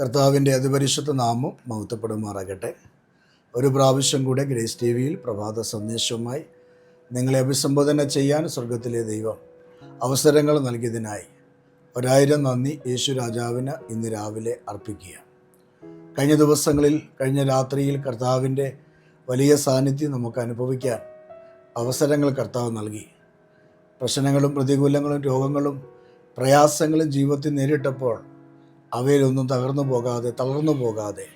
കർത്താവിന്റെ അതിപരിശുദ്ധ നാമം മഹത്വപ്പെടുമാറാകട്ടെ. ഒരു പ്രാവശ്യം കൂടെ ഗ്രേസ് ടി വിയിൽ പ്രഭാത സന്ദേശവുമായി നിങ്ങളെ അഭിസംബോധന ചെയ്യാൻ സ്വർഗത്തിലെ ദൈവം അവസരങ്ങൾ നൽകിയതിനായി ഒരായിരം നന്ദി യേശു രാജാവിന് ഇന്ന് രാവിലെ അർപ്പിക്കുക കഴിഞ്ഞ ദിവസങ്ങളിൽ കഴിഞ്ഞ രാത്രിയിൽ കർത്താവിന്റെ വലിയ സാന്നിധ്യം നമുക്ക് അനുഭവിക്കാൻ അവസരങ്ങൾ കർത്താവ് നൽകി. പ്രശ്നങ്ങളും പ്രതികൂലങ്ങളും രോഗങ്ങളും പ്രയാസങ്ങളും ജീവിതത്തിൽ നേരിട്ടപ്പോൾ അവയിലൊന്നും തകർന്നു പോകാതെ തളർന്നു പോകാതെ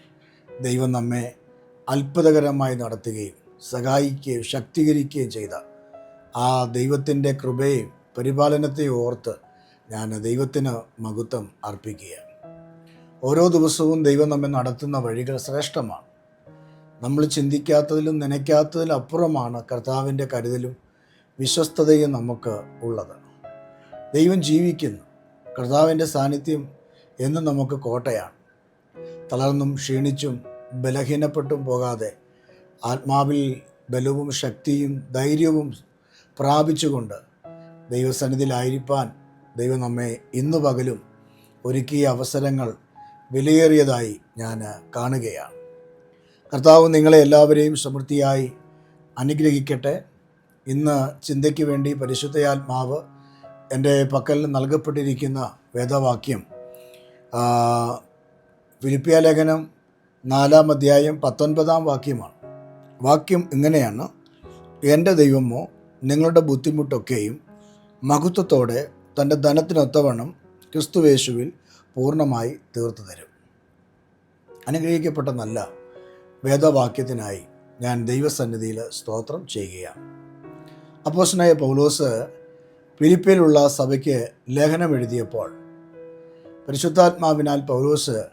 ദൈവം നമ്മെ അത്ഭുതകരമായി നടത്തുകയും സഹായിക്കുകയും ശക്തീകരിക്കുകയും ചെയ്ത ആ ദൈവത്തിന്റെ കൃപയും പരിപാലനത്തെയും ഓർത്ത് ഞാൻ ദൈവത്തിന് മഹത്വം അർപ്പിക്കുകയാണ്. ഓരോ ദിവസവും ദൈവം നമ്മെ നടത്തുന്ന വഴികൾ ശ്രേഷ്ഠമാണ്. നമ്മൾ ചിന്തിക്കാത്തതിലും നനയ്ക്കാത്തതിലും അപ്പുറമാണ് കർത്താവിന്റെ കരുതലും വിശ്വസ്തതയും നമുക്ക് ഉള്ളത്. ദൈവം ജീവിക്കുന്നു. കർത്താവിന്റെ സാന്നിധ്യം എന്നും നമുക്ക് കോട്ടയാണ്. തളർന്നും ക്ഷീണിച്ചും ബലഹീനപ്പെട്ടും പോകാതെ ആത്മാവിൽ ബലവും ശക്തിയും ധൈര്യവും പ്രാപിച്ചുകൊണ്ട് ദൈവസന്നിധിയിലായിരിക്കാൻ ദൈവം നമ്മെ ഇന്നു പകലും ഒരുക്കിയ അവസരങ്ങൾ വിലയേറിയതായി ഞാൻ കാണുകയാണ്. കർത്താവ് നിങ്ങളെ എല്ലാവരെയും സമൃദ്ധിയായി അനുഗ്രഹിക്കട്ടെ. ഇന്ന് ചിന്തയ്ക്ക് വേണ്ടി പരിശുദ്ധയാത്മാവ് എന്റെ പക്കൽ നൽകപ്പെട്ടിരിക്കുന്ന വേദവാക്യം ഫിലിപ്പിയ ലേഖനം നാലാം അധ്യായം പത്തൊൻപതാം വാക്യമാണ്. വാക്യം ഇങ്ങനെയാണ്. എന്റെ ദൈവമോ നിങ്ങളുടെ ബുദ്ധിമുട്ടൊക്കെയും മഹത്വത്തോടെ തന്റെ ധനത്തിനൊത്തവണ്ണം ക്രിസ്തുവേശുവിൽ പൂർണമായി തീർത്തു തരും അനുഗ്രഹിക്കപ്പെട്ട നല്ല വേദവാക്യത്തിനായി ഞാൻ ദൈവസന്നിധിയിൽ സ്തോത്രം ചെയ്യുകയാണ്. അപ്പോസ്തലനായ പൗലോസ് ഫിലിപ്പിയിലുള്ള സഭയ്ക്ക് ലേഖനം എഴുതിയപ്പോൾ പരിശുദ്ധാത്മാവിനാൽ പൗലോസ്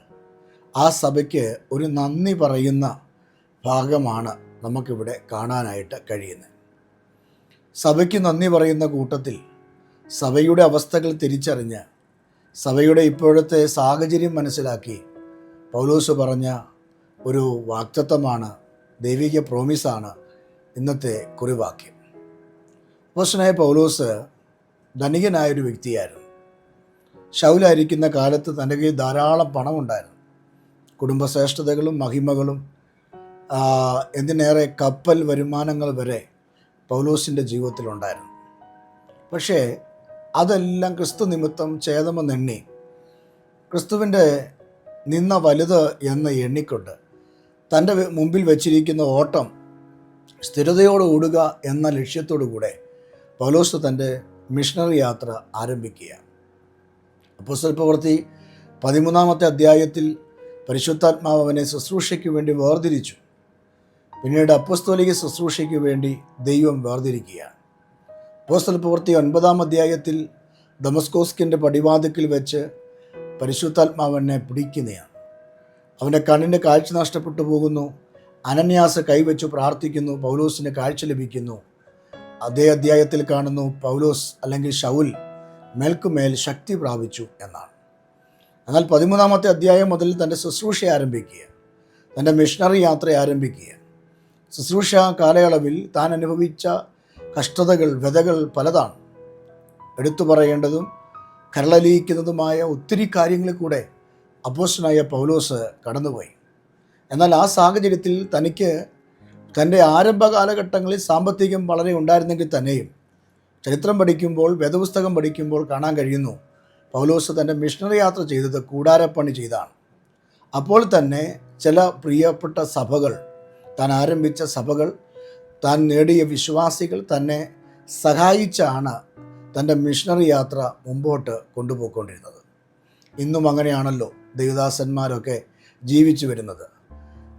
ആ സഭയ്ക്ക് ഒരു നന്ദി പറയുന്ന ഭാഗമാണ് നമുക്കിവിടെ കാണാനായിട്ട് കഴിയുന്നത്. സഭയ്ക്ക് നന്ദി പറയുന്ന കൂട്ടത്തിൽ സഭയുടെ അവസ്ഥകൾ തിരിച്ചറിഞ്ഞ് സഭയുടെ ഇപ്പോഴത്തെ സാഹചര്യം മനസ്സിലാക്കി പൗലോസ് പറഞ്ഞ ഒരു വാക്തത്വമാണ് ദൈവിക പ്രോമിസാണ് ഇന്നത്തെ കുറിവാക്യം. അപ്പോസ്റ്റനായ പൗലോസ് ധനികനായൊരു വ്യക്തിയായിരുന്നു. ശൗലായിരിക്കുന്ന കാലത്ത് തന്റെ കയ്യിൽ ധാരാളം പണമുണ്ടായിരുന്നു. കുടുംബശ്രേഷ്ഠതകളും മഹിമകളും എന്തിനേറെ കപ്പൽ വരുമാനങ്ങൾ വരെ പൗലോസിന്റെ ജീവിതത്തിലുണ്ടായിരുന്നു. പക്ഷേ അതെല്ലാം ക്രിസ്തു നിമിത്തം ഛേദമെന്നെണ്ണി ക്രിസ്തുവിന്റെ നിന്ന വലുത് എന്ന് എണ്ണിക്കൊണ്ട് തന്റെ മുമ്പിൽ വച്ചിരിക്കുന്ന ഓട്ടം സ്ഥിരതയോടെ ഓടുക എന്ന ലക്ഷ്യത്തോടു കൂടെ പൗലോസ് തന്റെ മിഷണറി യാത്ര ആരംഭിക്കുകയാണ്. അപ്പോസ്തല പ്രവൃത്തി പതിമൂന്നാമത്തെ അധ്യായത്തിൽ പരിശുദ്ധാത്മാവ് അവനെ ശുശ്രൂഷയ്ക്ക് വേണ്ടി വേർതിരിച്ചു. പിന്നീട് അപ്പസ്തോലിക ശുശ്രൂഷയ്ക്ക് വേണ്ടി ദൈവം വേർതിരിക്കുകയാണ്. അപ്പോസ്റ്റൽ പ്രവൃത്തി ഒൻപതാം അധ്യായത്തിൽ ദമസ്കോസ്കിന്റെ പടിവാതിക്കൽ വെച്ച് പരിശുദ്ധാത്മാവനെ പിടിക്കുന്നതാണ് അവന്റെ കണ്ണിന്റെ കാഴ്ച നഷ്ടപ്പെട്ടു പോകുന്നു. അനന്യാസ് കൈവച്ചു പ്രാർത്ഥിക്കുന്നു. പൗലോസിന് കാഴ്ച ലഭിക്കുന്നു. അതേ അധ്യായത്തിൽ കാണുന്നു പൗലോസ് അല്ലെങ്കിൽ ഷൗൽ മേൽക്കുമേൽ ശക്തി പ്രാപിച്ചു എന്നാണ്. എന്നാൽ പതിമൂന്നാമത്തെ അധ്യായം മുതൽ തന്റെ ശുശ്രൂഷ ആരംഭിക്കുക തന്റെ മിഷണറി യാത്ര ആരംഭിക്കുക ശുശ്രൂഷ കാലയളവിൽ താൻ അനുഭവിച്ച കഷ്ടതകൾ വ്യതകൾ പലതാണ്. എടുത്തു പറയേണ്ടതും കരളലിയിക്കുന്നതുമായ ഒത്തിരി കാര്യങ്ങളിൽ കൂടെ അപ്പോസ്റ്റനായ പൗലോസ് കടന്നുപോയി. എന്നാൽ ആ സാഹചര്യത്തിൽ തനിക്ക് തന്റെ ആരംഭ കാലഘട്ടങ്ങളിൽ സാമ്പത്തികം വളരെ ഉണ്ടായിരുന്നെങ്കിൽ തന്നെയും ചരിത്രം പഠിക്കുമ്പോൾ വേദപുസ്തകം പഠിക്കുമ്പോൾ കാണാൻ കഴിയുന്നു. പൗലോസ് തന്റെ മിഷണറി യാത്ര ചെയ്തത് കൂടാരപ്പണി ചെയ്താണ്. അപ്പോൾ തന്നെ ചില പ്രിയപ്പെട്ട സഭകൾ താൻ ആരംഭിച്ച സഭകൾ താൻ നേടിയ വിശ്വാസികൾ തന്നെ സഹായിച്ചാണ് തന്റെ മിഷണറി യാത്ര മുമ്പോട്ട് കൊണ്ടുപോയിക്കൊണ്ടിരുന്നത്. ഇന്നും അങ്ങനെയാണല്ലോ ദൈവദാസന്മാരൊക്കെ ജീവിച്ചു വരുന്നത്.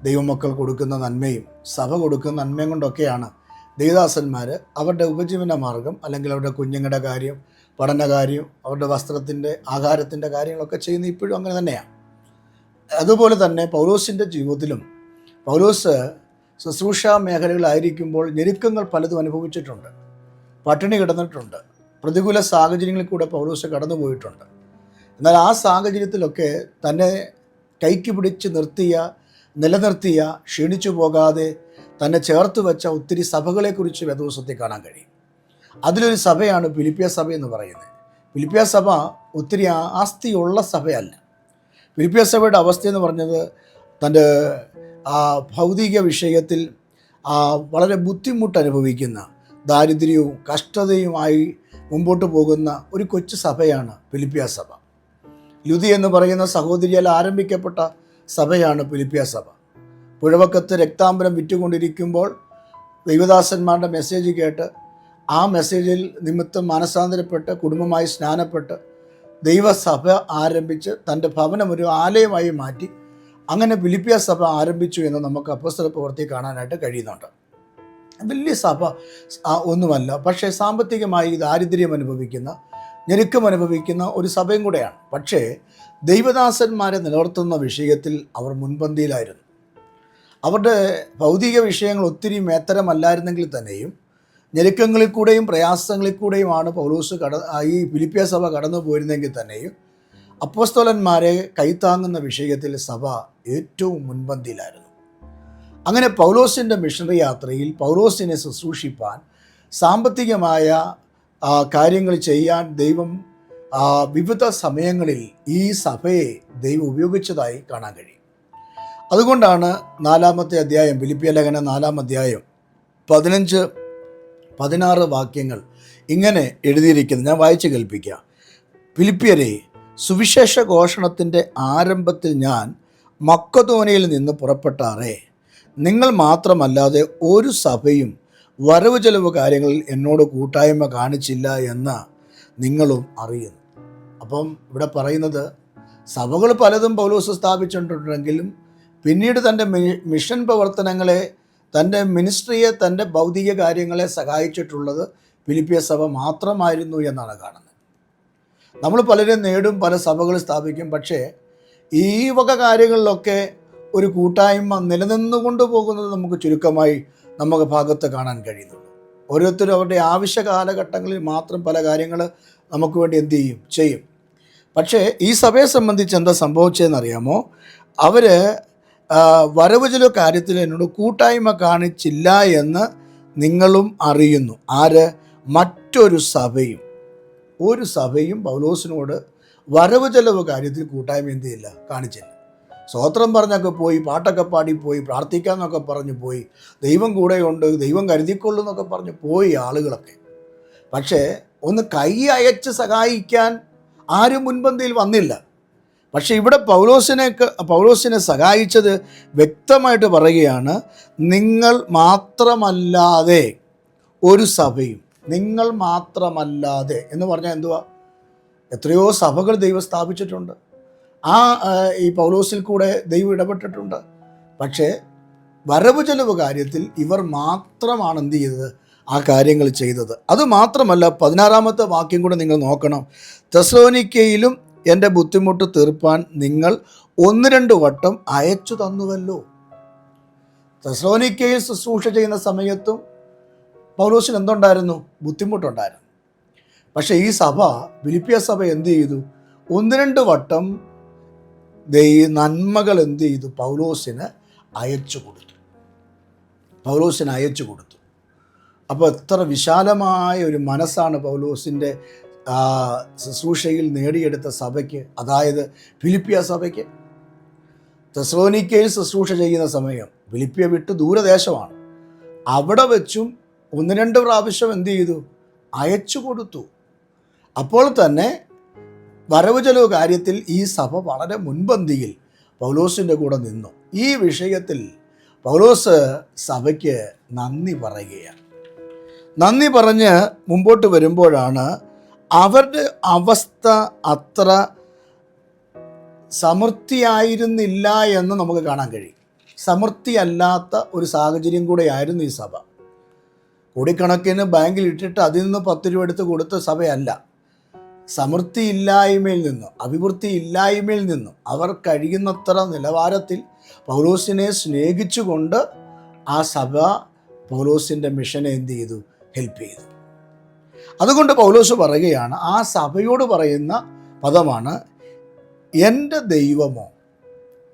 ദൈവമക്കൾ കൊടുക്കുന്ന നന്മയും സഭ കൊടുക്കുന്ന നന്മയും കൊണ്ടൊക്കെയാണ് ദേവദാസന്മാർ അവരുടെ ഉപജീവന മാർഗം അല്ലെങ്കിൽ അവരുടെ കുഞ്ഞുങ്ങളുടെ കാര്യം പഠനകാര്യം അവരുടെ വസ്ത്രത്തിന്റെ ആഹാരത്തിന്റെ കാര്യങ്ങളൊക്കെ ചെയ്യുന്ന ഇപ്പോഴും അങ്ങനെ തന്നെയാണ് അതുപോലെ തന്നെ പൗലോസിന്റെ ജീവിതത്തിലും പൗലോസ് ശുശ്രൂഷ മേഖലകളായിരിക്കുമ്പോൾ ഞെരുക്കങ്ങൾ പലതും അനുഭവിച്ചിട്ടുണ്ട്. പട്ടിണി കിടന്നിട്ടുണ്ട്. പ്രതികൂല സാഹചര്യങ്ങളിൽ കൂടെ പൗലോസ് കടന്നുപോയിട്ടുണ്ട്. എന്നാൽ ആ സാഹചര്യത്തിലൊക്കെ തന്നെ കൈക്ക് പിടിച്ച് നിർത്തിയ നിലനിർത്തിയ ക്ഷീണിച്ചു പോകാതെ തന്നെ ചേർത്ത് വെച്ച ഒത്തിരി സഭകളെക്കുറിച്ച് വേദോസത്തിൽ കാണാൻ കഴിയും. അതിലൊരു സഭയാണ് ഫിലിപ്പിയ സഭ എന്ന് പറയുന്നത്. ഫിലിപ്പിയ സഭ ഒത്തിരി ആസ്തിയുള്ള സഭയല്ല. ഫിലിപ്പിയ സഭയുടെ അവസ്ഥ എന്ന് പറഞ്ഞത് തന്റെ ആ ഭൗതിക വിഷയത്തിൽ വളരെ ബുദ്ധിമുട്ട് അനുഭവിക്കുന്ന ദാരിദ്ര്യവും കഷ്ടതയുമായി മുമ്പോട്ട് പോകുന്ന ഒരു കൊച്ചു സഭയാണ് ഫിലിപ്പിയ സഭ. ലുതി എന്ന് പറയുന്ന സഹോദരിയാൽ ആരംഭിക്കപ്പെട്ട സഭയാണ് ഫിലിപ്പിയ സഭ. പുഴവക്കത്ത് രക്താംബരം വിറ്റുകൊണ്ടിരിക്കുമ്പോൾ ദൈവദാസന്മാരുടെ മെസ്സേജ് കേട്ട് ആ മെസ്സേജിൽ നിമിത്തം മനസാന്തരപ്പെട്ട് കുടുംബമായി സ്നാനപ്പെട്ട് ദൈവസഭ ആരംഭിച്ച് തന്റെ ഭവനം ഒരു ആലയമായി മാറ്റി അങ്ങനെ ഫിലിപ്പിയ സഭ ആരംഭിച്ചു എന്ന് നമുക്ക് അപ്പസ്തല പ്രവൃത്തി കാണാനായിട്ട് കഴിയുന്നുണ്ട്. വലിയ സഭ ഒന്നുമല്ല പക്ഷേ സാമ്പത്തികമായി ദാരിദ്ര്യം അനുഭവിക്കുന്ന ഞെരുക്കം അനുഭവിക്കുന്ന ഒരു സഭയും കൂടെയാണ്. പക്ഷേ ദൈവദാസന്മാരെ നിലനിർത്തുന്ന വിഷയത്തിൽ അവർ മുൻപന്തിയിലായിരുന്നു. അവരുടെ ഭൗതിക വിഷയങ്ങൾ ഒത്തിരി മേത്തരമല്ലായിരുന്നെങ്കിൽ തന്നെയും ഞെരുക്കങ്ങളിൽ കൂടെയും പ്രയാസങ്ങളിൽ കൂടെയുമാണ് പൗലോസ് കട ഈ ഫിലിപ്പിയ സഭ കടന്നു പോയിരുന്നെങ്കിൽ തന്നെയും അപ്പോസ്തോലന്മാരെ കൈത്താങ്ങുന്ന വിഷയത്തിൽ സഭ ഏറ്റവും മുൻപന്തിയിലായിരുന്നു. അങ്ങനെ പൗലോസിന്റെ മിഷണറി യാത്രയിൽ പൗലോസിനെ ശുശ്രൂഷിപ്പാൻ സാമ്പത്തികമായ കാര്യങ്ങൾ ചെയ്യാൻ ദൈവം വിവിധ സമയങ്ങളിൽ ഈ സഭയെ ദൈവം ഉപയോഗിച്ചതായി കാണാൻ കഴിയും. അതുകൊണ്ടാണ് നാലാമത്തെ അധ്യായം ഫിലിപ്പിയ ലേഖന നാലാം അധ്യായം പതിനഞ്ച് പതിനാറ് വാക്യങ്ങൾ ഇങ്ങനെ എഴുതിയിരിക്കുന്നത്. ഞാൻ വായിച്ചു കേൾപ്പിക്കാം. ഫിലിപ്പിയരെ സുവിശേഷ ഘോഷണത്തിന്റെ ആരംഭത്തിൽ ഞാൻ മക്കതോനയിൽ നിന്ന് പുറപ്പെട്ടാറേ. നിങ്ങൾ മാത്രമല്ലാതെ ഒരു സഭയും വരവ് ചെലവ് കാര്യങ്ങളിൽ എന്നോട് കൂട്ടായ്മ കാണിച്ചില്ല എന്ന് നിങ്ങളും അറിയുന്നു. അപ്പം ഇവിടെ പറയുന്നത് സഭകൾ പലതും പൗലോസ് സ്ഥാപിച്ചിട്ടുണ്ടെങ്കിലും പിന്നീട് തന്റെ മിഷൻ പ്രവർത്തനങ്ങളെ തന്റെ മിനിസ്ട്രിയെ തന്റെ ഭൗതിക കാര്യങ്ങളെ സഹായിച്ചിട്ടുള്ളത് ഫിലിപ്പിയ സഭ മാത്രമായിരുന്നു എന്നാണ് കാണുന്നത്. നമ്മൾ പലരും നേടും പല സഭകൾ സ്ഥാപിക്കും പക്ഷേ ഈ വക കാര്യങ്ങളിലൊക്കെ ഒരു കൂട്ടായ്മ നിലനിന്നുകൊണ്ട് പോകുന്നത് നമുക്ക് ചുരുക്കമായി നമുക്ക് ഭാഗത്ത് കാണാൻ കഴിയുന്നുള്ളൂ ഓരോരുത്തരും അവരുടെ ആവശ്യ കാലഘട്ടങ്ങളിൽ മാത്രം പല കാര്യങ്ങൾ നമുക്ക് വേണ്ടി എന്ത് ചെയ്യും? ചെയ്യും. പക്ഷേ ഈ സഭയെ സംബന്ധിച്ച് എന്താ സംഭവിച്ചതെന്നറിയാമോ അവർ വരവ് ചില കാര്യത്തിൽ എന്നോട് കൂട്ടായ്മ കാണിച്ചില്ല എന്ന് നിങ്ങളും അറിയുന്നു. ആര്? മറ്റൊരു സഭയും. ഒരു സഭയും പൗലോസിനോട് വരവ് ചെലവ് കാര്യത്തിൽ കൂട്ടായ്മ എന്ത് ചെയ്യില്ല? കാണിച്ചില്ല. സ്തോത്രം പറഞ്ഞൊക്കെ പോയി പാട്ടൊക്കെ പാടി പോയി പ്രാർത്ഥിക്കാമെന്നൊക്കെ പറഞ്ഞു പോയി ദൈവം കൂടെയുണ്ട് ദൈവം കരുതിക്കൊള്ളും എന്നൊക്കെ പറഞ്ഞ് പോയി ആളുകളൊക്കെ. പക്ഷേ ഒന്ന് കൈ അയച്ച് സഹായിക്കാൻ ആരും മുൻപന്തിയിൽ വന്നില്ല. പക്ഷേ ഇവിടെ പൗലോസിനെ പൗലോസിനെ സഹായിച്ചത് വ്യക്തമായിട്ട് പറയുകയാണ് നിങ്ങൾ മാത്രമല്ലാതെ ഒരു സഭയും നിങ്ങൾ മാത്രമല്ലാതെ എന്ന് പറഞ്ഞാൽ എന്തുവാ? എത്രയോ സഭകൾ ദൈവം സ്ഥാപിച്ചിട്ടുണ്ട്. ആ ഈ പൗലോസിൽ കൂടെ ദൈവം ഇടപെട്ടിട്ടുണ്ട്. പക്ഷേ വരവ് ചെലവ് കാര്യത്തിൽ ഇവർ മാത്രമാണ് എന്ത് ചെയ്തത്? ആ കാര്യങ്ങൾ ചെയ്തത്. അത് മാത്രമല്ല പതിനാറാമത്തെ വാക്യം കൂടെ നിങ്ങൾ നോക്കണം. തെസ്ലോനിക്കയിലും എന്റെ ബുദ്ധിമുട്ട് തീർപ്പാൻ നിങ്ങൾ ഒന്ന് രണ്ട് വട്ടം അയച്ചു തന്നുവല്ലോ. തെസ്ലോനിക്കയിൽ ശുശ്രൂഷ ചെയ്യുന്ന സമയത്തും പൗലോസിന് എന്തുണ്ടായിരുന്നു? ബുദ്ധിമുട്ടുണ്ടായിരുന്നു. പക്ഷേ ഈ സഭ വിലിപ്പിയ സഭ എന്ത് ചെയ്തു? ഒന്ന് രണ്ട് വട്ടം ദൈ നന്മകൾ എന്ത് ചെയ്തു? പൗലോസിന് അയച്ചു കൊടുത്തു. പൗലോസിന് അയച്ചു കൊടുത്തു. അപ്പോൾ എത്ര വിശാലമായ ഒരു മനസ്സാണ് പൗലോസിന്റെ ശുശ്രൂഷയിൽ നേടിയെടുത്ത സഭയ്ക്ക് അതായത് ഫിലിപ്പിയ സഭയ്ക്ക് തെസ്ലോനിക്കയിൽ ശുശ്രൂഷ ചെയ്യുന്ന സമയം ഫിലിപ്പിയ വിട്ട് ദൂരദേശമാണ്. അവിടെ വെച്ചും ഒന്ന് രണ്ട് പ്രാവശ്യം എന്ത് ചെയ്തു? അയച്ചു കൊടുത്തു. അപ്പോൾ തന്നെ വരവ് ചെലവ് കാര്യത്തിൽ ഈ സഭ വളരെ മുൻപന്തിയിൽ പൗലോസിന്റെ കൂടെ നിന്നു. ഈ വിഷയത്തിൽ പൗലോസ് സഭയ്ക്ക് നന്ദി പറയുകയാണ്. നന്ദി പറഞ്ഞ് മുമ്പോട്ട് വരുമ്പോഴാണ് അവരുടെ അവസ്ഥ അത്ര സമൃദ്ധിയായിരുന്നില്ല എന്ന് നമുക്ക് കാണാൻ കഴിയും. സമൃദ്ധിയല്ലാത്ത ഒരു സാഹചര്യം കൂടെയായിരുന്നു ഈ സഭ. കോടിക്കണക്കിന് ബാങ്കിൽ ഇട്ടിട്ട് അതിൽ നിന്ന് പത്ത് രൂപ എടുത്ത് കൊടുത്ത സഭയല്ല. സമൃദ്ധി ഇല്ലായ്മയിൽ നിന്നും അഭിവൃദ്ധി ഇല്ലായ്മയിൽ നിന്നും അവർ കഴിയുന്നത്ര നിലവാരത്തിൽ പൗലോസിനെ സ്നേഹിച്ചുകൊണ്ട് ആ സഭ പൗലോസിന്റെ മിഷനെ എന്ത് ചെയ്തു? ഹെൽപ്പ് ചെയ്തു. അതുകൊണ്ട് പൗലോസ് പറയുകയാണ് ആ സഭയോട് പറയുന്ന പദമാണ് എന്റെ ദൈവമോ?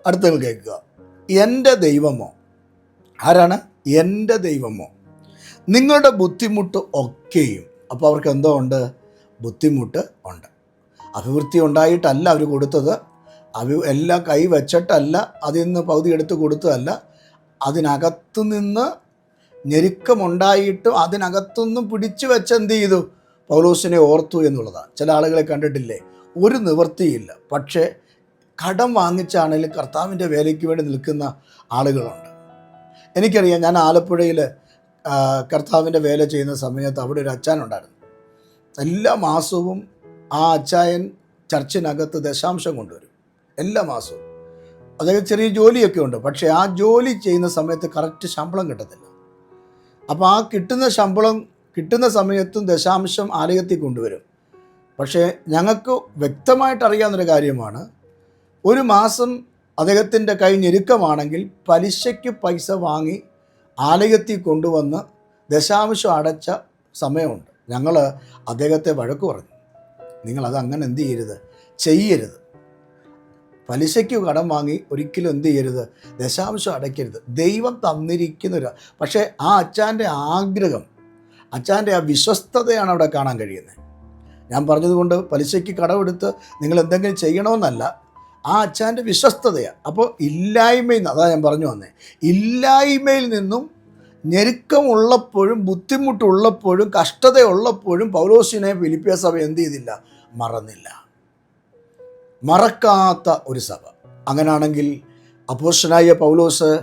അടുത്ത കേൾക്കുക എന്റെ ദൈവമോ? ആരാണ്? എന്റെ ദൈവമോ? നിങ്ങളുടെ ബുദ്ധിമുട്ട് ഒക്കെയും അപ്പോൾ അവർക്ക് എന്തോ ഉണ്ട്? ബുദ്ധിമുട്ട് ഉണ്ട്. അഭിവൃദ്ധി ഉണ്ടായിട്ടല്ല അവർ കൊടുത്തത്. അവ എല്ലാം കൈ വെച്ചിട്ടല്ല അതിൽ നിന്ന് പകുതി എടുത്ത് കൊടുത്തതല്ല. അതിനകത്തു നിന്ന് ഞെരുക്കമുണ്ടായിട്ടും അതിനകത്തുനിന്നും പിടിച്ചു വെച്ചെന്ത് ചെയ്തു? പൗലോസിനെ ഓർത്തു എന്നുള്ളതാണ്. ചില ആളുകളെ കണ്ടിട്ടില്ലേ? ഒരു നിവൃത്തിയില്ല. പക്ഷേ കടം വാങ്ങിച്ചാണെങ്കിലും കർത്താവിന്റെ വേലയ്ക്ക് വേണ്ടി നിൽക്കുന്ന ആളുകളുണ്ട്. എനിക്കറിയാം ഞാൻ ആലപ്പുഴയിൽ കർത്താവിന്റെ വേല ചെയ്യുന്ന സമയത്ത് അവിടെ ഒരു അച്ചാനുണ്ടായിരുന്നു എല്ലാ മാസവും ആ അച്ചായൻ ചർച്ചിനകത്ത് ദശാംശം കൊണ്ടുവരും. എല്ലാ മാസവും. അതായത് ചെറിയ ജോലിയൊക്കെ ഉണ്ട്. പക്ഷേ ആ ജോലി ചെയ്യുന്ന സമയത്ത് കറക്റ്റ് ശമ്പളം കിട്ടത്തില്ല. അപ്പോൾ ആ കിട്ടുന്ന ശമ്പളം കിട്ടുന്ന സമയത്തും ദശാംശം ആലയത്തിൽ കൊണ്ടുവരും. പക്ഷേ ഞങ്ങൾക്ക് വ്യക്തമായിട്ട് അറിയാവുന്നൊരു കാര്യമാണ്. ഒരു മാസം അദ്ദേഹത്തിന്റെ കൈ ഞെരുക്കമാണെങ്കിൽ പലിശയ്ക്ക് പൈസ വാങ്ങി ആലയത്തിൽ കൊണ്ടുവന്ന് ദശാംശം അടച്ച സമയമുണ്ട്. ഞങ്ങൾ അദ്ദേഹത്തെ വഴക്ക് പറഞ്ഞു. നിങ്ങളത് അങ്ങനെ എന്ത് ചെയ്യരുത്? ചെയ്യരുത്. പലിശയ്ക്ക് കടം വാങ്ങി ഒരിക്കലും എന്ത് ചെയ്യരുത്? ദശാംശം അടയ്ക്കരുത്. ദൈവം തന്നിരിക്കുന്ന ഒരു പക്ഷേ ആ അച്ചാന്റെ ആഗ്രഹം അച്ചാന്റെ ആ വിശ്വസ്തതയാണ് അവിടെ കാണാൻ കഴിയുന്നത്. ഞാൻ പറഞ്ഞതുകൊണ്ട് പലിശയ്ക്ക് കടമെടുത്ത് നിങ്ങൾ എന്തെങ്കിലും ചെയ്യണമെന്നല്ല ആ അച്ചാന്റെ വിശ്വസ്തതയാണ്. അപ്പോൾ ഇല്ലായ്മയിൽ നിന്ന് അതാ ഞാൻ പറഞ്ഞു വന്നേ ഇല്ലായ്മയിൽ നിന്നും ഞെരുക്കമുള്ളപ്പോഴും ബുദ്ധിമുട്ടുള്ളപ്പോഴും കഷ്ടതയുള്ളപ്പോഴും പൗലോസിനെ ഫിലിപ്പിയ സഭ എന്ത് ചെയ്തില്ല? മറന്നില്ല. മറക്കാത്ത ഒരു സഭ. അങ്ങനാണെങ്കിൽ അപ്പോഷനായ പൗലോസ്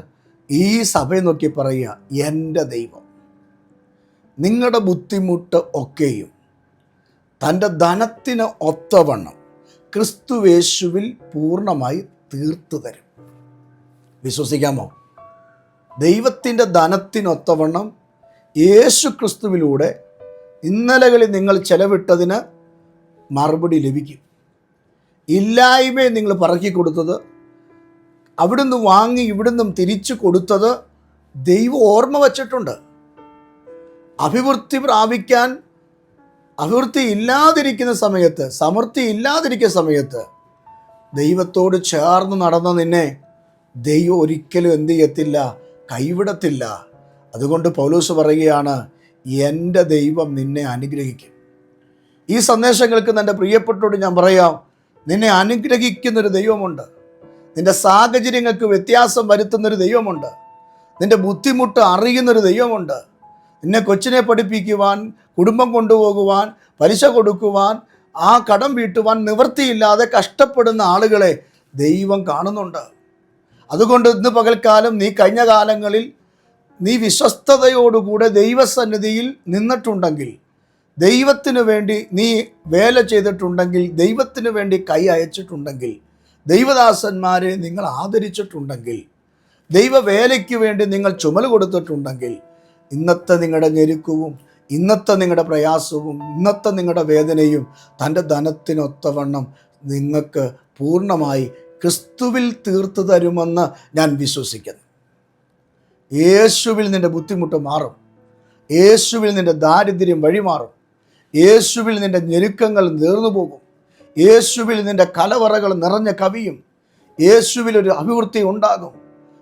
ഈ സഭയെ നോക്കി പറയുക എന്റെ ദൈവം നിങ്ങളുടെ ബുദ്ധിമുട്ട് ഒക്കെയും തന്റെ ധനത്തിന് ഒത്തവണ്ണം ക്രിസ്തുവേശുവിൽ പൂർണമായി തീർത്തു തരും. വിശ്വസിക്കാമോ? ദൈവത്തിന്റെ ധനത്തിനൊത്തവണ്ണം യേശു ക്രിസ്തുവിലൂടെ ഇന്നലകളിൽ നിങ്ങൾ ചെലവിട്ടതിന് മറുപടി ലഭിക്കും. ഇല്ലായ്മയെ നിങ്ങൾ പറക്കി കൊടുത്തത് അവിടുന്ന് വാങ്ങി ഇവിടുന്നും തിരിച്ചു കൊടുത്തത് ദൈവം ഓർമ്മ വച്ചിട്ടുണ്ട്. അഭിവൃദ്ധി പ്രാപിക്കാൻ അഭിവൃദ്ധി ഇല്ലാതിരിക്കുന്ന സമയത്ത് സമൃദ്ധി ഇല്ലാതിരിക്കുന്ന സമയത്ത് ദൈവത്തോട് ചേർന്ന് നടന്ന നിന്നെ ദൈവം ഒരിക്കലും എന്ത് ചെയ്യത്തില്ല കൈവിടത്തില്ല. അതുകൊണ്ട് പൗലൂസ് പറയുകയാണ് എന്റെ ദൈവം നിന്നെ അനുഗ്രഹിക്കും. ഈ സന്ദേശങ്ങൾക്ക് എന്റെ പ്രിയപ്പെട്ടോട് ഞാൻ പറയാം നിന്നെ അനുഗ്രഹിക്കുന്നൊരു ദൈവമുണ്ട്. നിന്റെ സാഹചര്യങ്ങൾക്ക് വ്യത്യാസം വരുത്തുന്നൊരു ദൈവമുണ്ട്. നിന്റെ ബുദ്ധിമുട്ട് അറിയുന്നൊരു ദൈവമുണ്ട്. നിന്നെ കൊച്ചിനെ പഠിപ്പിക്കുവാൻ കുടുംബം കൊണ്ടുപോകുവാൻ പലിശ കൊടുക്കുവാൻ ആ കടം വീട്ടുവാൻ നിവൃത്തിയില്ലാതെ കഷ്ടപ്പെടുന്ന ആളുകളെ ദൈവം കാണുന്നുണ്ട്. അതുകൊണ്ട് ഇന്ന് പകൽക്കാലം നീ കഴിഞ്ഞ കാലങ്ങളിൽ നീ വിശ്വസ്തയോടുകൂടെ ദൈവസന്നിധിയിൽ നിന്നിട്ടുണ്ടെങ്കിൽ ദൈവത്തിന് വേണ്ടി നീ വേല ചെയ്തിട്ടുണ്ടെങ്കിൽ ദൈവത്തിനു വേണ്ടി കൈ അയച്ചിട്ടുണ്ടെങ്കിൽ ദൈവദാസന്മാരെ നിങ്ങൾ ആദരിച്ചിട്ടുണ്ടെങ്കിൽ ദൈവവേലയ്ക്ക് വേണ്ടി നിങ്ങൾ ചുമൽ കൊടുത്തിട്ടുണ്ടെങ്കിൽ ഇന്നത്തെ നിങ്ങളുടെ ഞെരുക്കവും ഇന്നത്തെ നിങ്ങളുടെ പ്രയാസവും ഇന്നത്തെ നിങ്ങളുടെ വേദനയും തന്റെ ധനത്തിനൊത്തവണ്ണം നിങ്ങൾക്ക് പൂർണമായി ക്രിസ്തുവിൽ തീർത്തു തരുമെന്ന് ഞാൻ വിശ്വസിക്കുന്നു. യേശുവിൽ നിന്റെ ബുദ്ധിമുട്ട് മാറും. യേശുവിൽ നിന്റെ ദാരിദ്ര്യം വഴിമാറും. യേശുവിൽ നിന്റെ ഞെരുക്കങ്ങൾ നേർന്നു പോകും. യേശുവിൽ നിന്റെ കലവറകൾ നിറഞ്ഞ കവിയും. യേശുവിൽ ഒരു അഭിവൃദ്ധി ഉണ്ടാകും.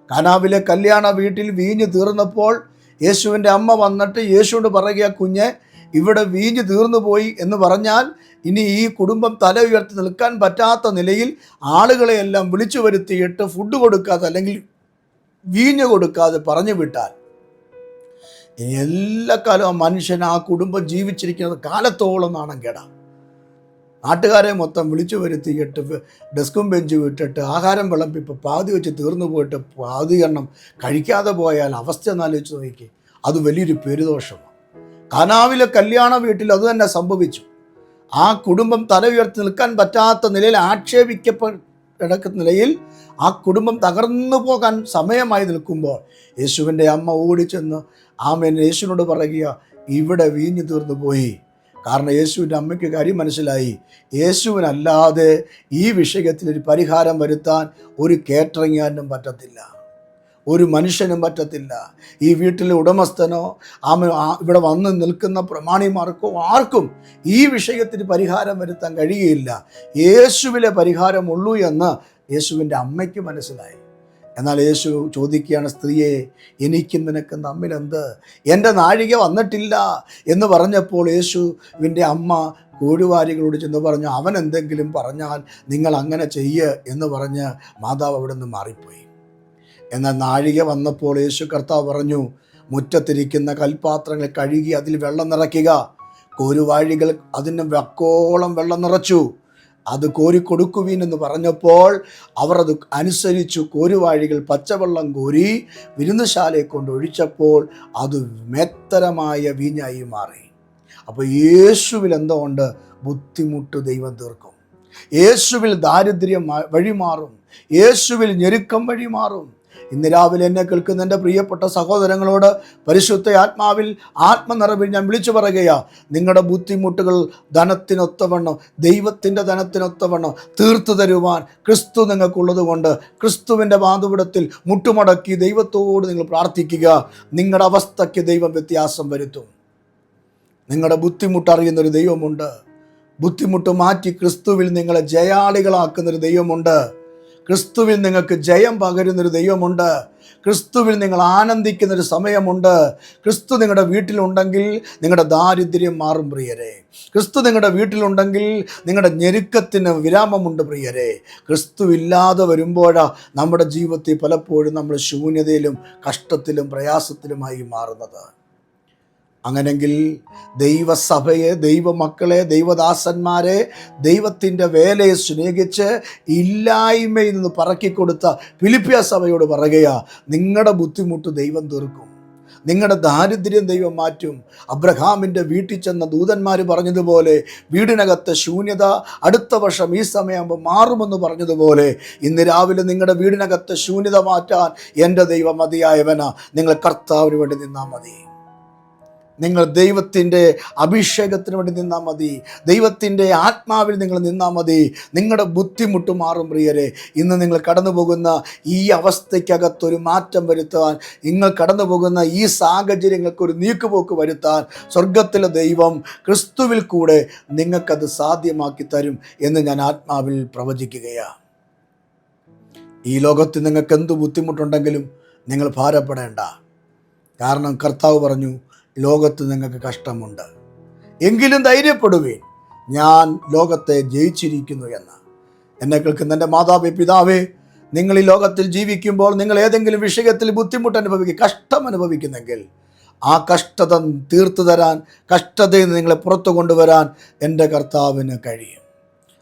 കനാവിലെ കല്യാണ വീട്ടിൽ വീഞ്ഞ് തീർന്നപ്പോൾ യേശുവിന്റെ അമ്മ വന്നിട്ട് യേശുവിനോട് പറയുക കുഞ്ഞെ ഇവിടെ വീഞ്ഞു തീർന്നു പോയി എന്ന് പറഞ്ഞാൽ ഇനി ഈ കുടുംബം തല ഉയർത്തി നിൽക്കാൻ പറ്റാത്ത നിലയിൽ ആളുകളെയെല്ലാം വിളിച്ചു വരുത്തിയിട്ട് ഫുഡ് കൊടുക്കാതെ അല്ലെങ്കിൽ വീഞ്ഞ് കൊടുക്കാതെ പറഞ്ഞു വിട്ടാൽ ഇനി എല്ലാ കാലവും ആ മനുഷ്യൻ ആ കുടുംബം ജീവിച്ചിരിക്കുന്നത് കാലത്തോളം നാണം കേടാ. നാട്ടുകാരെ മൊത്തം വിളിച്ചു വരുത്തിയിട്ട് ഡെസ്കും ബെഞ്ചും ഇട്ടിട്ട് ആഹാരം വിളമ്പിപ്പോൾ പാതി വെച്ച് തീർന്നു പോയിട്ട് പാതി എണ്ണം കഴിക്കാതെ പോയാൽ അവസ്ഥ എന്നാലോചിച്ച് നോക്കി അത് വലിയൊരു പെരുദോഷമാണ്. കാനാവിലെ കല്യാണ വീട്ടിൽ അത് തന്നെ സംഭവിച്ചു. ആ കുടുംബം തല ഉയർത്തി നിൽക്കാൻ പറ്റാത്ത നിലയിൽ ആക്ഷേപിക്കപ്പെടുന്ന നിലയിൽ ആ കുടുംബം തകർന്നു പോകാൻ സമയമായി നിൽക്കുമ്പോൾ യേശുവിന്റെ അമ്മ ഓടിച്ചെന്ന് ആമേൻ യേശുവിനോട് പറയുക ഇവിടെ വീഞ്ഞു തീർന്നു പോയി. കാരണം യേശുവിന്റെ അമ്മയ്ക്ക് കാര്യം മനസ്സിലായി. യേശുവിനല്ലാതെ ഈ വിഷയത്തിൽ ഒരു പരിഹാരം വരുത്താൻ ഒരു കേറ്ററിങ്ങാനും പറ്റത്തില്ല. ഒരു മനുഷ്യനും പറ്റത്തില്ല. ഈ വീട്ടിലെ ഉടമസ്ഥനോ ആ- ഇവിടെ വന്ന് നിൽക്കുന്ന പ്രമാണിമാർക്കോ ആർക്കും ഈ വിഷയത്തിന് പരിഹാരം വരുത്താൻ കഴിയുകയില്ല. യേശുവിലെ പരിഹാരമുള്ളൂ എന്ന് യേശുവിന്റെ അമ്മയ്ക്ക് മനസ്സിലായി. എന്നാൽ യേശു ചോദിക്കുകയാണ് സ്ത്രീയെ എനിക്കും നിനക്കും തമ്മിലെന്ത്? എന്റെ നാഴിക വന്നിട്ടില്ല. എന്ന് പറഞ്ഞപ്പോൾ യേശുവിന്റെ അമ്മ കൂടുവാരികളോട് ചെന്ന് പറഞ്ഞു അവൻ എന്തെങ്കിലും പറഞ്ഞാൽ നിങ്ങൾ അങ്ങനെ ചെയ്യ് എന്ന് പറഞ്ഞ് മാതാവ് അവിടെ നിന്ന് മാറിപ്പോയി. എന്നാൽ നാഴിക വന്നപ്പോൾ യേശു കർത്താവ് പറഞ്ഞു മുറ്റത്തിരിക്കുന്ന കൽപാത്രങ്ങൾ കഴുകി അതിൽ വെള്ളം നിറയ്ക്കുക. കോരുവാഴികൾ അതിന് വക്കോളം വെള്ളം നിറച്ചു. അത് കോരി കൊടുക്കുവീൻ എന്ന് പറഞ്ഞപ്പോൾ അവർ അത് അനുസരിച്ചു. കോരുവാഴികൾ പച്ചവെള്ളം കോരി വിരുന്നശാലയെ കൊണ്ട് ഒഴിച്ചപ്പോൾ അത് മെത്തരമായ വീഞ്ഞായി മാറി. അപ്പോൾ യേശുവിൽ എന്തുകൊണ്ട് ബുദ്ധിമുട്ട് ദൈവം തീർക്കും? യേശുവിൽ ദാരിദ്ര്യം വഴിമാറും. യേശുവിൽ ഞെരുക്കം വഴിമാറും. ഇന്ന് രാവിലെ എന്നെ കേൾക്കുന്ന എന്റെ പ്രിയപ്പെട്ട സഹോദരങ്ങളോട് പരിശുദ്ധ ആത്മാവിൽ ആത്മനിറവിൽ ഞാൻ വിളിച്ചു പറയുകയാ നിങ്ങളുടെ ബുദ്ധിമുട്ടുകൾ ധനത്തിനൊത്തവണ്ണം ദൈവത്തിന്റെ ധനത്തിനൊത്തവണ്ണം തീർത്തു തരുവാൻ ക്രിസ്തു നിങ്ങൾക്കുള്ളത് കൊണ്ട് ക്രിസ്തുവിന്റെ മാതുപിടത്തിൽ മുട്ടുമടക്കി ദൈവത്തോട് നിങ്ങൾ പ്രാർത്ഥിക്കുക. നിങ്ങളുടെ അവസ്ഥയ്ക്ക് ദൈവം വ്യത്യാസം വരുത്തും. നിങ്ങളുടെ ബുദ്ധിമുട്ടറിയുന്നൊരു ദൈവമുണ്ട്. ബുദ്ധിമുട്ട് മാറ്റി ക്രിസ്തുവിൽ നിങ്ങളെ ജയാളികളാക്കുന്നൊരു ദൈവമുണ്ട്. ക്രിസ്തുവിൽ നിങ്ങൾക്ക് ജയം പകരുന്നൊരു ദൈവമുണ്ട്. ക്രിസ്തുവിൽ നിങ്ങൾ ആനന്ദിക്കുന്നൊരു സമയമുണ്ട്. ക്രിസ്തു നിങ്ങളുടെ വീട്ടിലുണ്ടെങ്കിൽ നിങ്ങളുടെ ദാരിദ്ര്യം മാറും പ്രിയരെ. ക്രിസ്തു നിങ്ങളുടെ വീട്ടിലുണ്ടെങ്കിൽ നിങ്ങളുടെ ഞെരുക്കത്തിന് വിരാമമുണ്ട് പ്രിയരെ. ക്രിസ്തു ഇല്ലാതെ വരുമ്പോഴാ നമ്മുടെ ജീവിതത്തിൽ പലപ്പോഴും നമ്മൾ ശൂന്യതയിലും കഷ്ടത്തിലും പ്രയാസത്തിലുമായി മാറുന്നത്. അങ്ങനെങ്കിൽ ദൈവസഭയെ ദൈവമക്കളെ ദൈവദാസന്മാരെ ദൈവത്തിന്റെ വേലയെ സ്നേഹിച്ച് ഇല്ലായ്മയിൽ നിന്ന് പറക്കിക്കൊടുത്ത ഫിലിപ്പിയ സഭയോട് പറയുകയാ നിങ്ങളുടെ ബുദ്ധിമുട്ട് ദൈവം തീർക്കും. നിങ്ങളുടെ ദാരിദ്ര്യം ദൈവം മാറ്റും. അബ്രഹാമിന്റെ വീട്ടിൽ ചെന്ന ദൂതന്മാർ പറഞ്ഞതുപോലെ വീടിനകത്ത് ശൂന്യത അടുത്ത വർഷം ഈ സമയമാകുമ്പോൾ മാറുമെന്ന് പറഞ്ഞതുപോലെ ഇന്ന് രാവിലെ നിങ്ങളുടെ വീടിനകത്ത് ശൂന്യത മാറ്റാൻ എന്റെ ദൈവം മതിയായവനാ. നിങ്ങൾ കർത്താവിന് വേണ്ടി നിന്നാൽ മതി. നിങ്ങൾ ദൈവത്തിന്റെ അഭിഷേകത്തിന് വേണ്ടി നിന്നാൽ മതി. ദൈവത്തിന്റെ ആത്മാവിൽ നിങ്ങൾ നിന്നാൽ മതി. നിങ്ങളുടെ ബുദ്ധിമുട്ട് മാറും പ്രിയരെ. ഇന്ന് നിങ്ങൾ കടന്നു പോകുന്ന ഈ അവസ്ഥയ്ക്കകത്തൊരു മാറ്റം വരുത്താൻ നിങ്ങൾ കടന്നു പോകുന്ന ഈ സാഹചര്യങ്ങൾക്കൊരു നീക്കുപോക്ക് വരുത്താൻ സ്വർഗത്തിലെ ദൈവം ക്രിസ്തുവിൽ കൂടെ നിങ്ങൾക്കത് സാധ്യമാക്കി തരും എന്ന് ഞാൻ ആത്മാവിൽ പ്രവചിക്കുകയാണ് ഈ ലോകത്ത് നിങ്ങൾക്ക് എന്ത് ബുദ്ധിമുട്ടുണ്ടെങ്കിലും നിങ്ങൾ ഭാരപ്പെടേണ്ട. കാരണം കർത്താവ് പറഞ്ഞു ലോകത്ത് നിങ്ങൾക്ക് കഷ്ടമുണ്ട്. എങ്കിലും ധൈര്യപ്പെടുവീൻ. ഞാൻ ലോകത്തെ ജയിച്ചിരിക്കുന്നു എന്ന്. എന്നെ കേൾക്കുന്ന എന്റെ മാതാവേ പിതാവേ നിങ്ങൾ ഈ ലോകത്തിൽ ജീവിക്കുമ്പോൾ നിങ്ങൾ ഏതെങ്കിലും വിഷയത്തിൽ ബുദ്ധിമുട്ട് അനുഭവിക്കുക കഷ്ടം അനുഭവിക്കുന്നെങ്കിൽ ആ കഷ്ടത തീർത്തു തരാൻ കഷ്ടതയിൽ നിന്ന് നിങ്ങളെ പുറത്തു കൊണ്ടുവരാൻ എന്റെ കർത്താവിന് കഴിയും.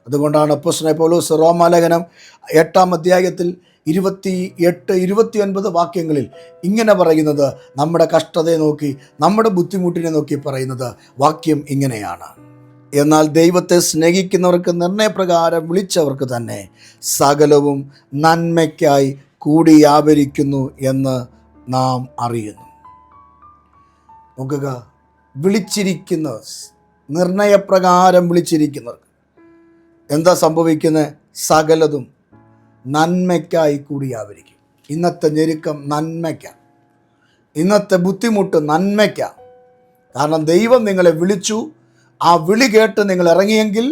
അതുകൊണ്ടാണ് അപ്പോസ്തലനായ പൗലോസ് റോമാലേഖനം എട്ടാം അധ്യായത്തിൽ ഇരുപത്തി എട്ട് ഇരുപത്തി ഒൻപത് വാക്യങ്ങളിൽ ഇങ്ങനെ പറയുന്നത് നമ്മുടെ കഷ്ടതയെ നോക്കി നമ്മുടെ ബുദ്ധിമുട്ടിനെ നോക്കി പറയുന്നത് വാക്യം ഇങ്ങനെയാണ്. എന്നാൽ ദൈവത്തെ സ്നേഹിക്കുന്നവർക്ക് നിർണയപ്രകാരം വിളിച്ചവർക്ക് തന്നെ സകലവും നന്മയ്ക്കായി കൂടിയാപരിക്കുന്നു എന്ന് നാം അറിയുന്നു. നോക്കുക വിളിച്ചിരിക്കുന്ന നിർണയപ്രകാരം വിളിച്ചിരിക്കുന്നവർക്ക് എന്താ സംഭവിക്കുന്നത്? സകലതും നന്മയ്ക്കായി കൂടി വ്യാപരിക്കും ഇന്നത്തെ ഞെരുക്കം നന്മയ്ക്കാണ് ഇന്നത്തെ ബുദ്ധിമുട്ട് നന്മയ്ക്കാണ് കാരണം ദൈവം നിങ്ങളെ വിളിച്ചു ആ വിളി കേട്ട് നിങ്ങൾ ഇറങ്ങിയെങ്കിൽ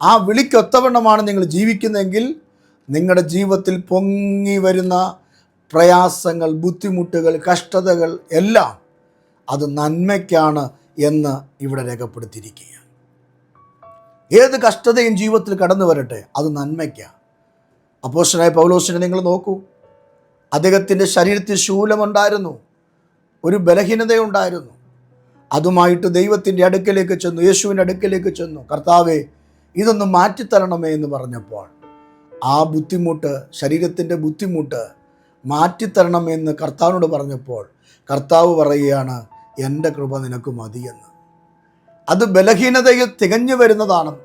ആ വിളിക്കൊത്തവണ്ണമാണ് നിങ്ങൾ ജീവിക്കുന്നതെങ്കിൽ നിങ്ങളുടെ ജീവിതത്തിൽ പൊങ്ങി വരുന്ന പ്രയാസങ്ങൾ ബുദ്ധിമുട്ടുകൾ കഷ്ടതകൾ എല്ലാം അത് നന്മയ്ക്കാണ് എന്ന് ഇവിടെ രേഖപ്പെടുത്തിയിരിക്കുക ഏത് കഷ്ടതയും ജീവിതത്തിൽ കടന്നു വരട്ടെ അത് നന്മയ്ക്കാണ് അപ്പോസ്റ്റനായ പൗലോസിനെ നിങ്ങൾ നോക്കൂ. അദ്ദേഹത്തിന്റെ ശരീരത്തിൽ ശൂലമുണ്ടായിരുന്നു. ഒരു ബലഹീനതയുണ്ടായിരുന്നു. അതുമായിട്ട് ദൈവത്തിന്റെ അടുക്കലേക്ക് ചെന്നു യേശുവിന്റെ അടുക്കലേക്ക് ചെന്നു. കർത്താവെ ഇതൊന്ന് മാറ്റിത്തരണമേ എന്ന് പറഞ്ഞപ്പോൾ ആ ബുദ്ധിമുട്ട് ശരീരത്തിന്റെ ബുദ്ധിമുട്ട് മാറ്റിത്തരണമെന്ന് കർത്താവിനോട് പറഞ്ഞപ്പോൾ കർത്താവ് പറയുകയാണ് എന്റെ കൃപ നിനക്ക് മതിയെന്ന്. അത് ബലഹീനതയിൽ തികഞ്ഞു വരുന്നതാണ്.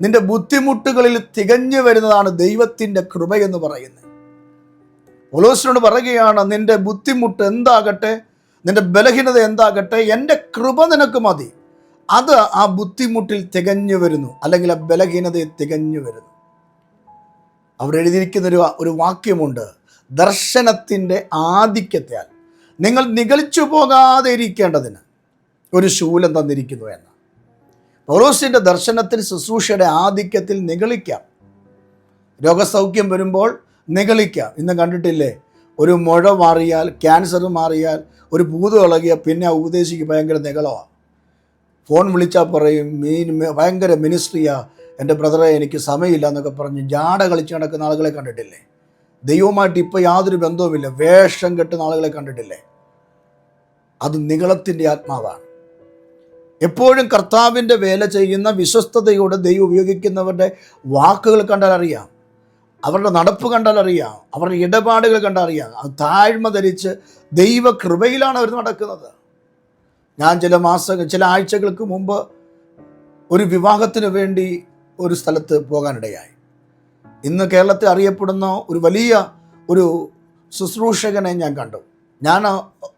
നിന്റെ ബുദ്ധിമുട്ടുകളിൽ തികഞ്ഞു വരുന്നതാണ് ദൈവത്തിന്റെ കൃപയെന്ന് പറയുന്നത്. ഒലോസിനോട് പറയുകയാണ് നിന്റെ ബുദ്ധിമുട്ട് എന്താകട്ടെ? നിന്റെ ബലഹീനത എന്താകട്ടെ? എന്റെ കൃപ നിനക്ക് മതി. അത് ആ ബുദ്ധിമുട്ടിൽ തികഞ്ഞു വരുന്നു അല്ലെങ്കിൽ ആ ബലഹീനതയിൽ തികഞ്ഞു വരുന്നു. അവർ എഴുതിയിരിക്കുന്ന ഒരു ഒരു വാക്യമുണ്ട് ദർശനത്തിന്റെ ആധിക്യത്താൽ നിങ്ങൾ നികളിച്ചു പോകാതെ ഇരിക്കേണ്ടതിന് ഒരു ശൂലം തന്നിരിക്കുന്നു എന്ന്. പൗലോസിന്റെ ദർശനത്തിൽ ശുശ്രൂഷയുടെ ആധിക്യത്തിൽ നിഗളിക്കാം. രോഗസൗഖ്യം വരുമ്പോൾ നിഗളിക്കാം. ഇന്ന് കണ്ടിട്ടില്ലേ? ഒരു മുഴ മാറിയാൽ ക്യാൻസർ മാറിയാൽ ഒരു പൂത് ഇളകിയ പിന്നെ ആ ഉപദേശിക്ക് ഭയങ്കര നികളമാണ് ഫോൺ വിളിച്ചാൽ പറയും മീൻ ഭയങ്കര മിനിസ്ട്രിയാ എന്റെ ബ്രദറെ എനിക്ക് സമയമില്ല എന്നൊക്കെ പറഞ്ഞ് ജാട കളിച്ച് നടക്കുന്ന ആളുകളെ കണ്ടിട്ടില്ലേ? ദൈവമായിട്ട് ഇപ്പോൾ യാതൊരു ബന്ധവുമില്ല. വേഷം കെട്ടുന്ന ആളുകളെ കണ്ടിട്ടില്ലേ? അത് നികളത്തിന്റെ ആത്മാവാണ്. എപ്പോഴും കർത്താവിന്റെ വേല ചെയ്യുന്ന വിശ്വസ്തതയോടെ ദൈവം ഉപയോഗിക്കുന്നവരുടെ വാക്കുകൾ കണ്ടാൽ അറിയാം. അവരുടെ നടപ്പ് കണ്ടാൽ അറിയാം. അവരുടെ ഇടപാടുകൾ കണ്ടാൽ അറിയാം. അത് താഴ്മ ധരിച്ച് ദൈവ കൃപയിലാണ് അവർ നടക്കുന്നത്. ഞാൻ ചില മാസങ്ങൾ ചില ആഴ്ചകൾക്ക് മുമ്പ് ഒരു വിവാഹത്തിന് വേണ്ടി ഒരു സ്ഥലത്ത് പോകാനിടയായി. ഇന്ന് കേരളത്തിൽ അറിയപ്പെടുന്ന ഒരു വലിയ ഒരു ശുശ്രൂഷകനെ ഞാൻ കണ്ടു. ഞാൻ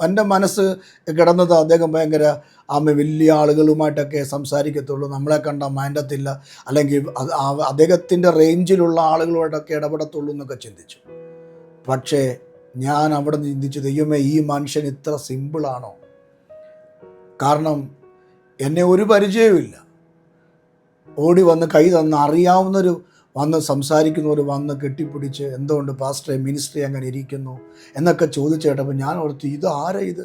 എന്റെ മനസ്സ് കിടന്നത് അദ്ദേഹം ഭയങ്കര ആമ വലിയ ആളുകളുമായിട്ടൊക്കെ സംസാരിക്കത്തുള്ളൂ. നമ്മളെ കണ്ട മൈൻഡത്തില്ല. അല്ലെങ്കിൽ അദ്ദേഹത്തിന്റെ റേഞ്ചിലുള്ള ആളുകളുമായിട്ടൊക്കെ ഇടപെടത്തുള്ളൂ എന്നൊക്കെ ചിന്തിച്ചു. പക്ഷേ ഞാൻ അവിടെ നിന്ന് ചിന്തിച്ചു ദൈവമേ ഈ മനുഷ്യൻ ഇത്ര സിമ്പിളാണോ കാരണം എന്നെ ഒരു പരിചയവുമില്ല. ഓടി വന്ന് കൈ തന്ന് അറിയാവുന്നൊരു വന്ന് സംസാരിക്കുന്നവർ വന്ന് കെട്ടിപ്പിടിച്ച് എന്തുകൊണ്ട് പാസ്റ്ററെ മിനിസ്ട്രി അങ്ങനെ ഇരിക്കുന്നു എന്നൊക്കെ ചോദിച്ചു കേട്ടപ്പോൾ ഞാൻ ഓർത്തു ഇത് ആരാ ഇത്?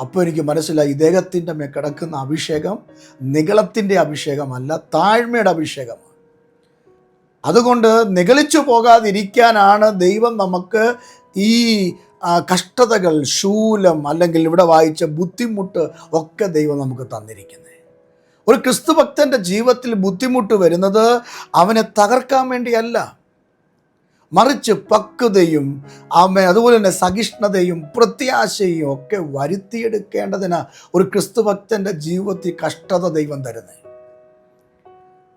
അപ്പോൾ എനിക്ക് മനസ്സിലായി ഇദ്ദേഹത്തിന്റെ മേ കിടക്കുന്ന അഭിഷേകം നികളത്തിന്റെ അഭിഷേകമല്ല താഴ്മയുടെ അഭിഷേകമാണ്. അതുകൊണ്ട് നികളിച്ചു പോകാതിരിക്കാനാണ് ദൈവം നമുക്ക് ഈ കഷ്ടതകൾ ശൂലം അല്ലെങ്കിൽ ഇവിടെ വായിച്ച ബുദ്ധിമുട്ട് ഒക്കെ ദൈവം നമുക്ക് തന്നിരിക്കുന്നത്. ഒരു ക്രിസ്തുഭക്തന്റെ ജീവിതത്തിൽ ബുദ്ധിമുട്ട് വരുന്നത് അവനെ തകർക്കാൻ വേണ്ടിയല്ല. മറിച്ച് പക്വതയും ആമ അതുപോലെ തന്നെ സഹിഷ്ണുതയും പ്രത്യാശയും ഒക്കെ വരുത്തിയെടുക്കേണ്ടതിന് ഒരു ക്രിസ്തുഭക്തന്റെ ജീവിതത്തിൽ കഷ്ടത ദൈവം തരുന്നത്.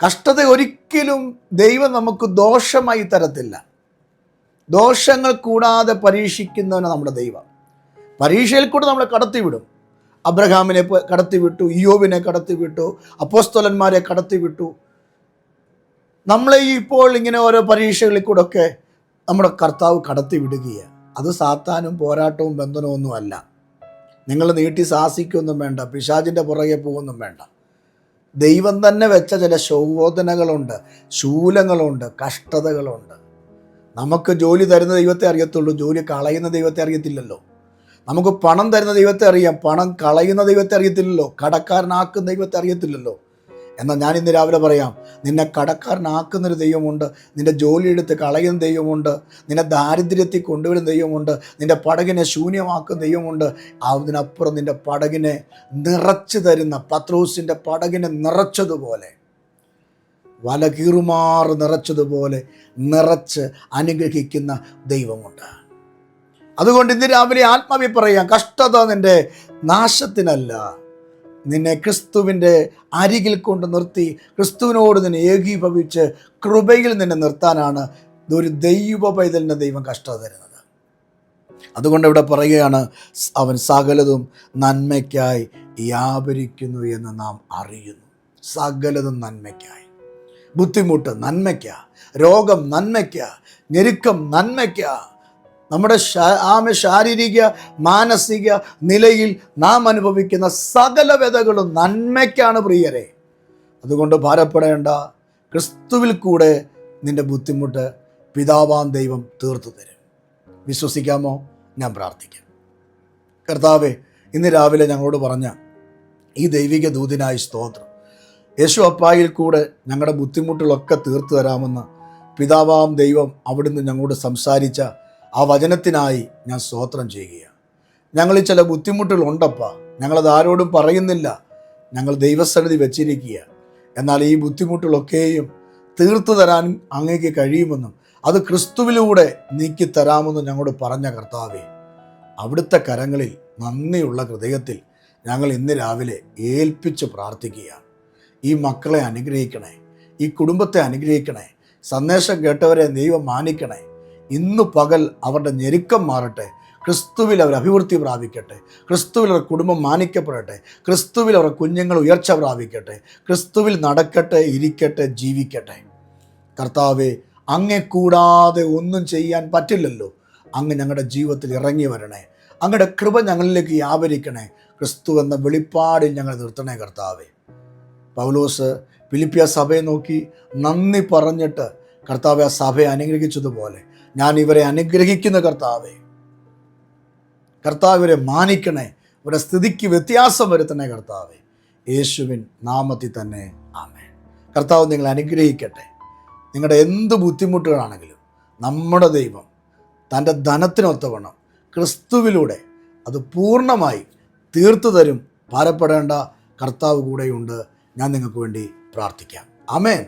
കഷ്ടത ഒരിക്കലും ദൈവം നമുക്ക് ദോഷമായി തരത്തില്ല. ദോഷങ്ങൾ കൂടാതെ പരീക്ഷിക്കുന്നവന് നമ്മുടെ ദൈവം. പരീക്ഷയിൽ കൂടെ നമ്മളെ കടത്തിവിടും. അബ്രഹാമിനെ കടത്തിവിട്ടു ഇയോബിനെ കടത്തിവിട്ടു അപ്പോസ്തോലന്മാരെ കടത്തിവിട്ടു. നമ്മളെ ഇപ്പോൾ ഇങ്ങനെ ഓരോ പരീക്ഷകളിൽ കൂടെ ഒക്കെ നമ്മുടെ കർത്താവ് കടത്തിവിടുകയാണ്. അത് സാത്താനും പോരാട്ടവും ബന്ധനവും ഒന്നും അല്ല. നിങ്ങൾ നീട്ടി സാഹസിക്കൊന്നും വേണ്ട പിശാചിന്റെ പുറകെ പോകുന്നും വേണ്ട. ദൈവം തന്നെ വെച്ച ചില ശോധനകളുണ്ട് ശൂലങ്ങളുണ്ട് കഷ്ടതകളുണ്ട്. നമുക്ക് ജോലി തരുന്ന ദൈവത്തെ അറിയത്തുള്ളൂ ജോലി കളയുന്ന ദൈവത്തെ അറിയത്തില്ലല്ലോ. നമുക്ക് പണം തരുന്ന ദൈവത്തെ അറിയാം. പണം കളയുന്ന ദൈവത്തെ അറിയത്തില്ലല്ലോ. കടക്കാരനാക്കുന്ന ദൈവത്തെ അറിയത്തില്ലല്ലോ. എന്നാൽ ഞാൻ ഇന്ന് രാവിലെ പറയാം നിന്നെ കടക്കാരനാക്കുന്നൊരു ദൈവമുണ്ട് നിന്റെ ജോലിയെടുത്ത് കളയുന്ന ദൈവമുണ്ട് നിന്നെ ദാരിദ്ര്യത്തിൽ കൊണ്ടുവരുന്ന ദൈവമുണ്ട് നിന്റെ പടകിനെ ശൂന്യമാക്കുന്ന ദൈവമുണ്ട്. അതിനപ്പുറം നിന്റെ പടകിനെ നിറച്ചു തരുന്ന പത്രോസിന്റെ പടകിനെ നിറച്ചതുപോലെ വല കീറുമാറ് നിറച്ചതുപോലെ നിറച്ച് അനുഗ്രഹിക്കുന്ന ദൈവമുണ്ട്. അതുകൊണ്ട് ഇന്ന് രാവിലെ ആത്മാവി പറയാം കഷ്ടത നിന്റെ നാശത്തിനല്ല. നിന്നെ ക്രിസ്തുവിന്റെ അരികിൽ കൊണ്ട് നിർത്തി ക്രിസ്തുവിനോട് നിന്നെ ഏകീഭവിച്ച് കൃപയിൽ നിന്നെ നിർത്താനാണ് ഒരു ദൈവ പൈതലിന്റെ ദൈവം കഷ്ടത തരുന്നത്. അതുകൊണ്ട് ഇവിടെ പറയുകയാണ് അവൻ സകലതും നന്മയ്ക്കായി വ്യാപരിക്കുന്നു എന്ന് നാം അറിയുന്നു. സകലതും നന്മയ്ക്കായി. ബുദ്ധിമുട്ട് നന്മയ്ക്ക. രോഗം നന്മയ്ക്ക. ഞെരുക്കം നന്മയ്ക്ക. നമ്മുടെ ആമ ശാരീരിക മാനസിക നിലയിൽ നാം അനുഭവിക്കുന്ന സകല വ്യതകളും നന്മയ്ക്കാണ് പ്രിയരെ. അതുകൊണ്ട് ഭാരപ്പെടേണ്ട ക്രിസ്തുവിൽ കൂടെ നിന്റെ ബുദ്ധിമുട്ട് പിതാവാൻ ദൈവം തീർത്തു തരും. വിശ്വസിക്കാമോ? ഞാൻ പ്രാർത്ഥിക്കാം. കർത്താവെ ഇന്ന് രാവിലെ ഞങ്ങളോട് പറഞ്ഞ ഈ ദൈവിക ദൂതിനായി സ്തോത്രം. യേശു അപ്പായിൽ കൂടെ ഞങ്ങളുടെ ബുദ്ധിമുട്ടുകളൊക്കെ തീർത്തു തരാമെന്ന് പിതാവാം ദൈവം അവിടുന്ന് ഞങ്ങളോട് സംസാരിച്ച ആ വചനത്തിനായി ഞാൻ സ്തോത്രം ചെയ്യുകയാണ്. ഞങ്ങളിൽ ചില ബുദ്ധിമുട്ടുകൾ ബുദ്ധിമുട്ടുകളുണ്ടപ്പ. ഞങ്ങളത് ആരോടും പറയുന്നില്ല. ഞങ്ങൾ ദൈവസന്നിധി വെച്ചിരിക്കുക എന്നാൽ ഈ ബുദ്ധിമുട്ടുകളൊക്കെയും തീർത്തു തരാൻ അങ്ങേക്ക് കഴിയുമെന്നും അത് ക്രിസ്തുവിലൂടെ നീക്കി തരാമെന്നും ഞങ്ങളോട് പറഞ്ഞ കർത്താവേ അവിടുത്തെ കരങ്ങളിൽ നന്ദിയുള്ള ഹൃദയത്തിൽ ഞങ്ങൾ ഇന്ന് രാവിലെ ഏൽപ്പിച്ച് പ്രാർത്ഥിക്കുകയാണ്. ഈ മക്കളെ അനുഗ്രഹിക്കണേ ഈ കുടുംബത്തെ അനുഗ്രഹിക്കണേ സന്ദേശം കേട്ടവരെ ദൈവം മാനിക്കണേ ഇന്നു പകൽ അവരുടെ ഞെരുക്കം മാറട്ടെ. ക്രിസ്തുവിൽ അവർ അഭിവൃദ്ധി പ്രാപിക്കട്ടെ. ക്രിസ്തുവിൽ അവർ കുടുംബം മാനിക്കപ്പെടട്ടെ. ക്രിസ്തുവിൽ അവർ കുഞ്ഞുങ്ങൾ ഉയർച്ച പ്രാപിക്കട്ടെ. ക്രിസ്തുവിൽ നടക്കട്ടെ ഇരിക്കട്ടെ ജീവിക്കട്ടെ. കർത്താവെ അങ്ങെ കൂടാതെ ഒന്നും ചെയ്യാൻ പറ്റില്ലല്ലോ. അങ്ങ് ഞങ്ങളുടെ ജീവിതത്തിൽ ഇറങ്ങി വരണേ. അങ്ങയുടെ കൃപ ഞങ്ങളിലേക്ക് വ്യാപരിക്കണേ. ക്രിസ്തു എന്ന വെളിപ്പാടിൽ ഞങ്ങൾ നിർത്തണേ കർത്താവെ. പൗലോസ് ഫിലിപ്പിയ സഭയെ നോക്കി നന്ദി പറഞ്ഞിട്ട് കർത്താവെ ആ സഭയെ അനുഗ്രഹിച്ചതുപോലെ ഞാൻ ഇവരെ അനുഗ്രഹിക്കുന്ന കർത്താവെ. കർത്താവ് ഇവരെ മാനിക്കണേ. ഇവരുടെ സ്ഥിതിക്ക് വ്യത്യാസം വരുത്തണേ കർത്താവെ. യേശുവിൻ നാമത്തിൽ തന്നെ ആമേ കർത്താവ് നിങ്ങൾ അനുഗ്രഹിക്കട്ടെ. നിങ്ങളുടെ എന്ത് ബുദ്ധിമുട്ടുകളാണെങ്കിലും നമ്മുടെ ദൈവം തന്റെ ധനത്തിനൊത്തവണ്ണം ക്രിസ്തുവിലൂടെ അത് പൂർണമായി തീർത്തു തരും. ഭാരപ്പെടേണ്ട കർത്താവ് കൂടെയുണ്ട്. ഞാൻ നിങ്ങൾക്ക് വേണ്ടി പ്രാർത്ഥിക്കാം. അമേൻ